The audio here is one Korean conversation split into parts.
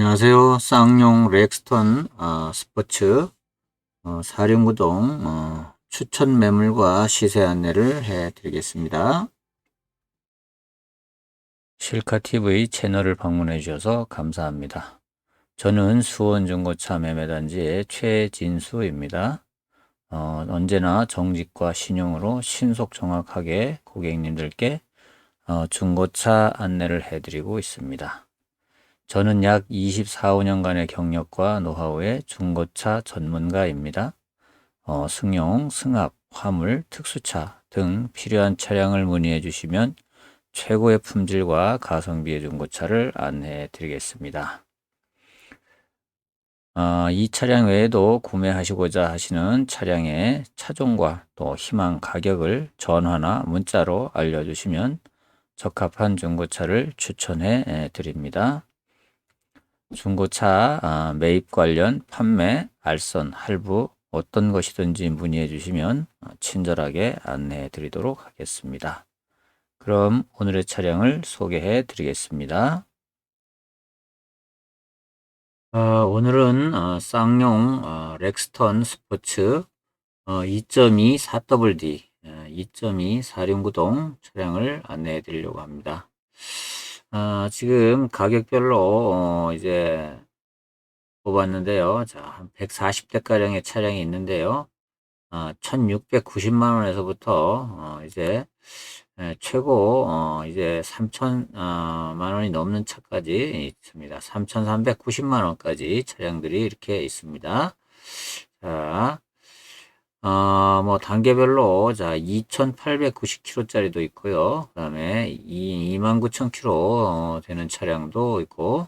안녕하세요. 쌍용 렉스턴 어, 스포츠 어, 사령구동 어, 추천 매물과 시세 안내를 해드리겠습니다. 실카TV 채널을 방문해 주셔서 감사합니다. 저는 수원중고차 매매단지의 최진수입니다. 어, 언제나 정직과 신용으로 신속 정확하게 고객님들께 어, 중고차 안내를 해드리고 있습니다. 저는 약 24, 5년간의 경력과 노하우의 중고차 전문가입니다. 어, 승용, 승합, 화물, 특수차 등 필요한 차량을 문의해 주시면 최고의 품질과 가성비의 중고차를 안내해 드리겠습니다. 어, 이 차량 외에도 구매하시고자 하시는 차량의 차종과 또 희망 가격을 전화나 문자로 알려주시면 적합한 중고차를 추천해 드립니다. 중고차 아, 매입 관련 판매, 알선, 할부 어떤 것이든지 문의해 주시면 친절하게 안내해 드리도록 하겠습니다. 그럼 오늘의 차량을 소개해 드리겠습니다. 어, 오늘은 어, 쌍용 어, 렉스턴 스포츠 2.2 4WD 2.2 사륜구동 차량을 안내해 드리려고 합니다. 아, 지금 가격별로 어, 이제 뽑았는데요. 자, 한 140대 가량의 차량이 있는데요. 아, 1690만 원에서부터 어, 이제 에, 최고 어, 이제 3천만 어, 원이 넘는 차까지 있습니다. 3,390만 원까지 차량들이 이렇게 있습니다. 자, 어, 뭐, 단계별로, 자, 2,890km짜리도 있고요. 그 다음에 29,000km 어, 되는 차량도 있고,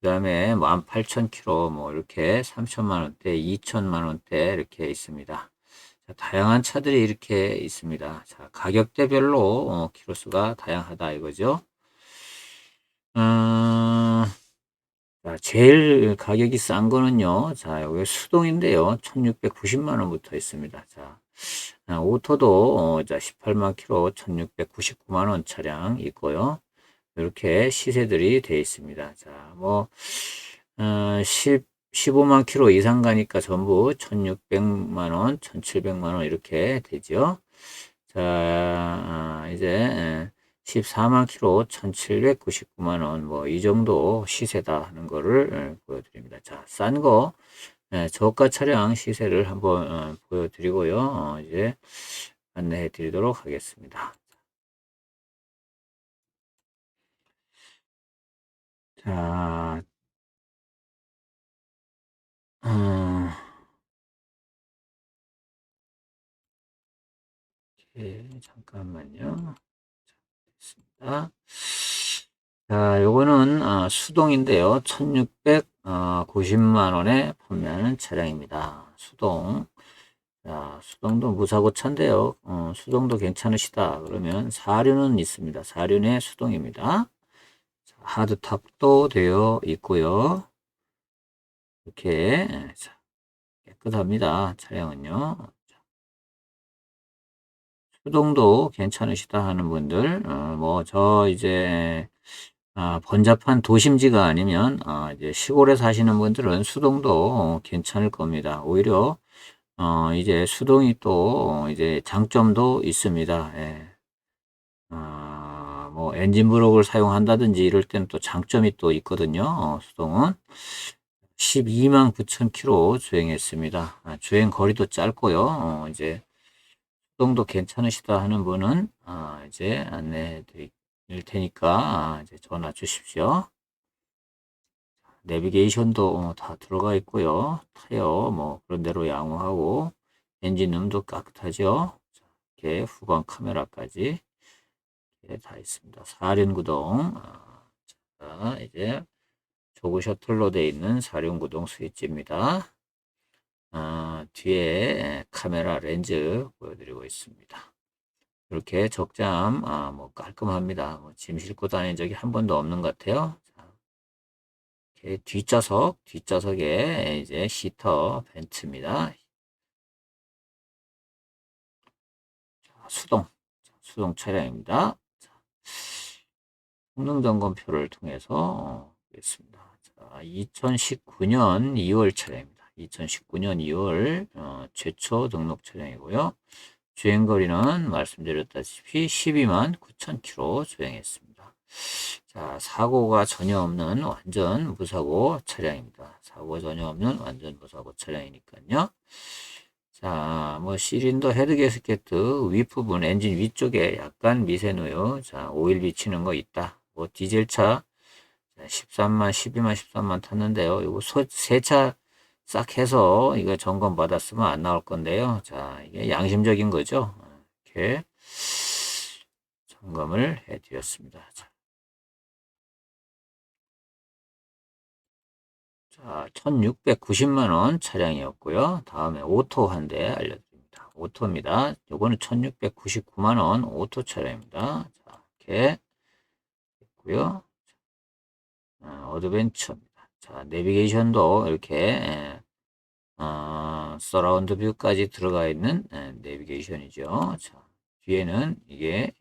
그 다음에 18,000km, 뭐, 이렇게 3천만 원대, 2천만 원대 이렇게 있습니다. 자, 다양한 차들이 이렇게 있습니다. 자, 가격대별로, 어, 키로수가 다양하다 이거죠. 음, 자, 제일 가격이 싼 거는요. 자, 여기 수동인데요. 1690만 원부터 있습니다. 자, 아, 오토도 어, 자, 18만 킬로 1699만 원 차량 있고요. 이렇게 시세들이 되어 있습니다. 자, 뭐 어, 10 15만 킬로 이상 가니까 전부 1600만 원, 1700만 원 이렇게 되죠. 자, 아, 이제 14만 킬로 1799만 원, 뭐, 이 정도 시세다 하는 거를 예, 보여드립니다. 자, 싼 거, 예, 저가 차량 시세를 한번 어, 보여드리고요. 어, 이제 안내해 드리도록 하겠습니다. 자, 음, 잠깐만요. 있습니다. 자, 요거는 어, 수동인데요. 1690만 원에 판매하는 차량입니다. 수동. 자, 수동도 무사고 차인데요. 어, 수동도 괜찮으시다. 그러면 사륜은 있습니다. 사륜의 수동입니다. 자, 하드탑도 되어 있고요. 이렇게 자, 깨끗합니다. 차량은요. 수동도 괜찮으시다 하는 분들, 어, 뭐, 저 이제, 아, 번잡한 도심지가 아니면, 아, 이제 시골에 사시는 분들은 수동도 괜찮을 겁니다. 오히려, 어, 이제 수동이 또, 이제 장점도 있습니다. 예. 아, 뭐, 엔진 브록을 사용한다든지 이럴 때는 또 장점이 또 있거든요. 어, 수동은. 12만 9천 킬로 주행했습니다. 아, 주행 거리도 짧고요. 어, 이제, 정도 괜찮으시다 하는 분은 아, 이제 안내해 드릴 테니까 아, 이제 전화 주십시오. 내비게이션도 어, 다 들어가 있고요. 타이어 뭐 그런 대로 양호하고 엔진음도 깨끗하죠. 이렇게 후방 카메라까지 이렇게 다 있습니다. 사륜구동 아, 자, 이제 조그 셔틀로 되어 있는 사륜구동 스위치입니다. 아, 뒤에 카메라 렌즈 보여드리고 있습니다. 이렇게 적잠 아, 뭐 깔끔합니다. 뭐 짐 싣고 다닌 적이 한 번도 없는 것 같아요. 자, 이렇게 뒷좌석, 뒷좌석에 이제 시터 벤츠입니다. 자, 수동, 자, 수동 차량입니다. 자, 성능 점검표를 통해서 어, 보겠습니다. 자, 자, 2019년 2월 차량입니다. 2019년 2월 어, 최초 등록 차량이고요. 주행 거리는 말씀드렸다시피 12만 9천 킬로 주행했습니다. 자, 사고가 전혀 없는 완전 무사고 차량입니다. 사고가 전혀 없는 완전 무사고 차량이니까요. 자, 뭐 시린더 헤드 게스켓 윗부분 엔진 위쪽에 약간 미세누유, 자, 오일 비치는 거 있다. 뭐 디젤 차 13만, 12만, 13만 탔는데요. 이거 세차 싹 해서 이거 점검 받았으면 안 나올 건데요. 자, 이게 양심적인 거죠. 이렇게 점검을 해 드렸습니다. 자. 자, 1690만원 차량이었고요. 다음에 오토 한 대 알려드립니다. 오토입니다. 요거는 1699만원 오토 차량입니다. 자, 이렇게 있고요. 어, 어드벤처입니다. 자, 내비게이션도 이렇게 예, 어, 서라운드 뷰까지 들어가 있는 예, 내비게이션이죠. 자, 뒤에는 이게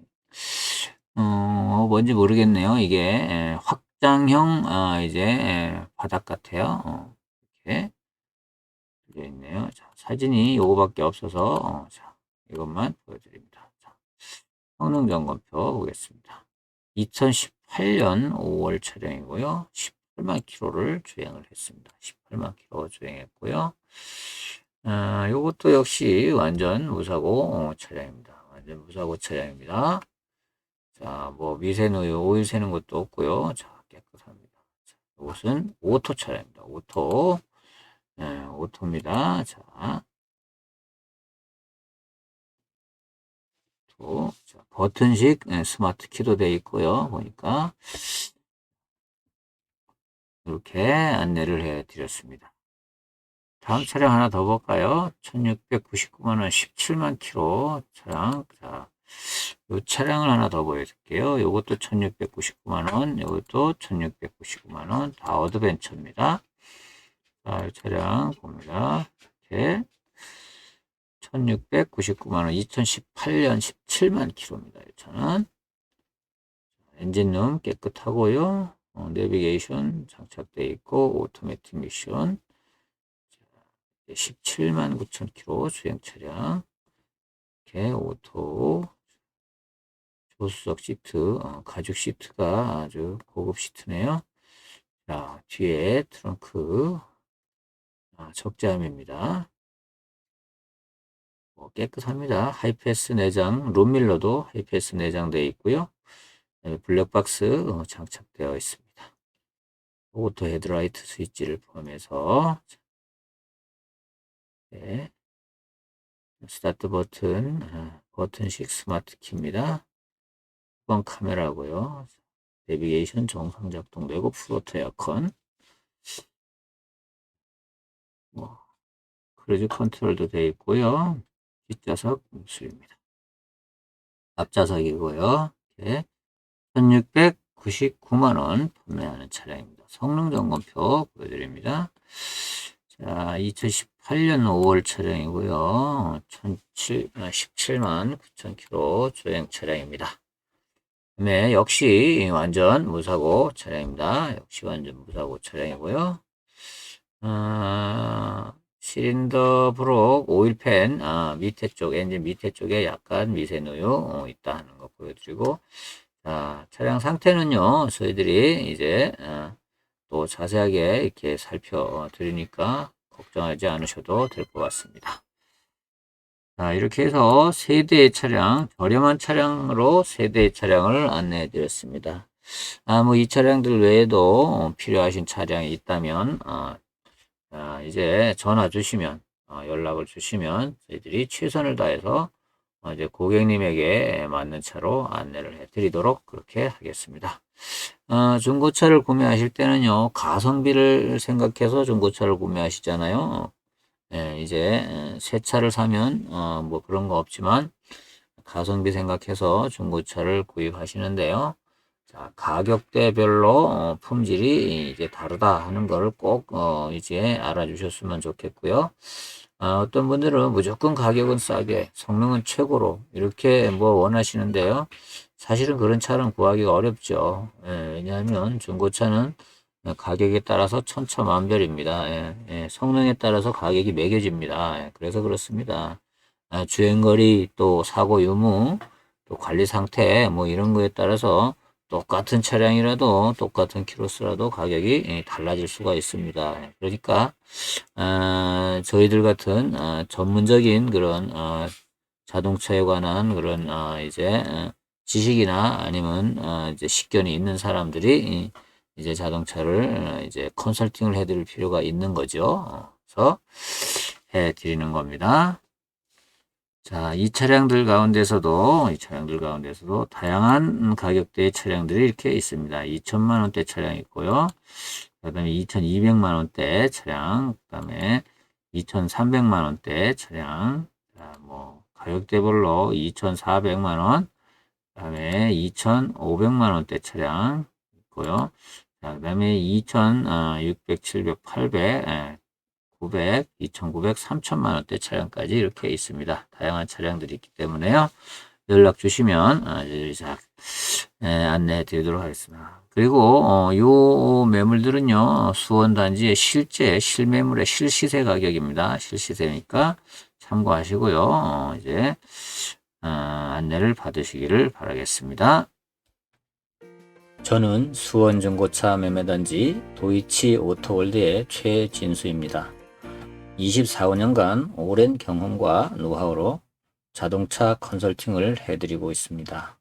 어, 뭔지 모르겠네요. 이게 예, 확장형 어, 이제 예, 바닥 같아요. 어, 이렇게 되어 있네요. 자, 사진이 요거밖에 없어서 어, 자, 이것만 보여드립니다. 자, 성능 점검표 보겠습니다. 2018년 5월 차량이고요. 18만 킬로를 주행을 했습니다. 18만 킬로 주행했고요. 아, 요것도 역시 완전 무사고 차량입니다. 완전 무사고 차량입니다. 자, 뭐 미세누유 오일 새는 것도 없고요. 자, 깨끗합니다. 자, 이것은 오토 차량입니다. 오토. 네, 오토입니다. 자, 또, 자, 버튼식 네, 스마트 키도 되어 있고요. 보니까 이렇게 안내를 해 드렸습니다. 다음 차량 하나 더 볼까요? 1699만원 17만 킬로 차량. 자, 이 차량을 하나 더 보여줄게요. 이것도 1699만원, 이것도 1699만원, 다 어드벤처입니다. 자, 이 차량 봅니다. 이렇게. 1699만원, 2018년 17만 킬로입니다. 이 차는. 엔진룸 깨끗하고요. 어, 내비게이션 장착되어 있고, 오토매틱 미션. 17만 9천 킬로 주행 차량. 이렇게 오토. 조수석 시트, 어, 가죽 시트가 아주 고급 시트네요. 자, 뒤에 트렁크. 아, 적재함입니다. 뭐 깨끗합니다. 하이패스 내장, 롬밀러도 하이패스 내장되어 있고요. 블랙박스 어, 장착되어 있습니다. 오토 헤드라이트 스위치를 포함해서 네. 스타트 버튼, 어, 버튼식 스마트 키입니다. 후방 카메라고요. 내비게이션 정상 작동되고 프로토 에어컨 뭐 크루즈 컨트롤도 되어 있고요. 뒷좌석 음수입니다. 앞좌석이고요. 이렇게 1699만원 판매하는 차량입니다. 성능 점검표 보여드립니다. 자, 2018년 5월 차량이고요. 17만 9천 킬로 주행 차량입니다. 네, 역시 완전 무사고 차량입니다. 역시 완전 무사고 차량이고요. 아, 시린더 브록 오일팬 아, 밑에 쪽 엔진 밑에 쪽에 약간 미세누유 어, 있다는 거 보여드리고 자, 차량 상태는요 저희들이 이제 아, 또 자세하게 이렇게 살펴드리니까 걱정하지 않으셔도 될 것 같습니다. 자, 이렇게 해서 세 대의 차량, 저렴한 차량으로 세 대의 차량을 안내해 드렸습니다. 아, 뭐, 이 차량들 외에도 필요하신 차량이 있다면, 아, 아, 이제 전화 주시면, 어, 연락을 주시면, 저희들이 최선을 다해서, 어, 이제 고객님에게 맞는 차로 안내를 해 드리도록 그렇게 하겠습니다. 어, 중고차를 구매하실 때는요, 가성비를 생각해서 중고차를 구매하시잖아요. 예, 이제 새 차를 사면 어, 뭐 그런 거 없지만 가성비 생각해서 중고차를 구입하시는데요. 자, 가격대별로 어, 품질이 이제 다르다 하는 거를 꼭 어, 이제 알아주셨으면 좋겠고요. 아, 어떤 분들은 무조건 가격은 싸게, 성능은 최고로 이렇게 뭐 원하시는데요. 사실은 그런 차는 구하기가 어렵죠. 예, 왜냐하면 중고차는 가격에 따라서 천차만별입니다. 예, 예, 성능에 따라서 가격이 매겨집니다. 예, 그래서 그렇습니다. 아, 주행거리 또 사고 유무 또 관리 상태 뭐 이런 거에 따라서 똑같은 차량이라도 똑같은 키로수라도 가격이 예, 달라질 수가 있습니다. 예, 그러니까 아, 저희들 같은 아, 전문적인 그런 아, 자동차에 관한 그런 아, 이제 어, 지식이나 아니면 어, 이제 식견이 있는 사람들이 이- 이제 자동차를 어, 이제 컨설팅을 해드릴 필요가 있는 거죠. 어, 그래서 해드리는 겁니다. 자, 이 차량들 가운데서도, 이 차량들 가운데서도 다양한 가격대의 차량들이 이렇게 있습니다. 2천만 원대 차량 있고요. 그 다음에 2,200만 원대 차량, 그 다음에 2,300만 원대 차량, 자, 뭐, 가격대별로 2,400만 원, 그 다음에 2,500만 원대 차량 있고요. 자, 그 다음에 2,600, 700, 800, 900, 2,900, 3,000만 원대 차량까지 이렇게 있습니다. 다양한 차량들이 있기 때문에요. 연락 주시면 아, 자, 예, 안내해 드리도록 하겠습니다. 그리고 어, 요 매물들은요. 수원 단지의 실제 실매물의 실시세 가격입니다. 실시세니까 참고하시고요. 어, 이제 어, 안내를 받으시기를 바라겠습니다. 저는 수원 중고차 매매단지 도이치 오토월드의 최진수입니다. 24년간 오랜 경험과 노하우로 자동차 컨설팅을 해드리고 있습니다.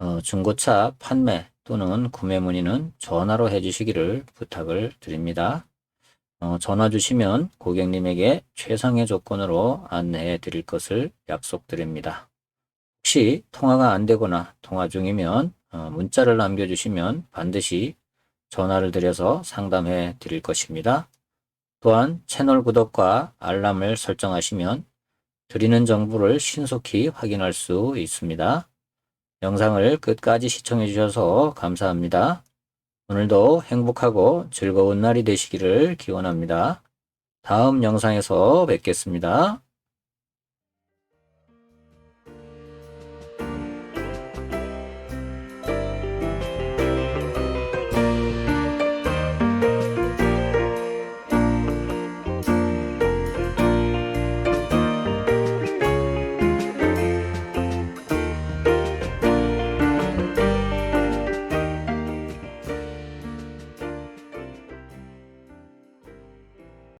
어, 중고차 판매 또는 구매 문의는 전화로 해주시기를 부탁을 드립니다. 어, 전화 주시면 고객님에게 최상의 조건으로 안내해 드릴 것을 약속드립니다. 혹시 통화가 안 되거나 통화 중이면 어, 문자를 남겨주시면 반드시 전화를 드려서 상담해 드릴 것입니다. 또한 채널 구독과 알람을 설정하시면 드리는 정보를 신속히 확인할 수 있습니다. 영상을 끝까지 시청해 주셔서 감사합니다. 오늘도 행복하고 즐거운 날이 되시기를 기원합니다. 다음 영상에서 뵙겠습니다.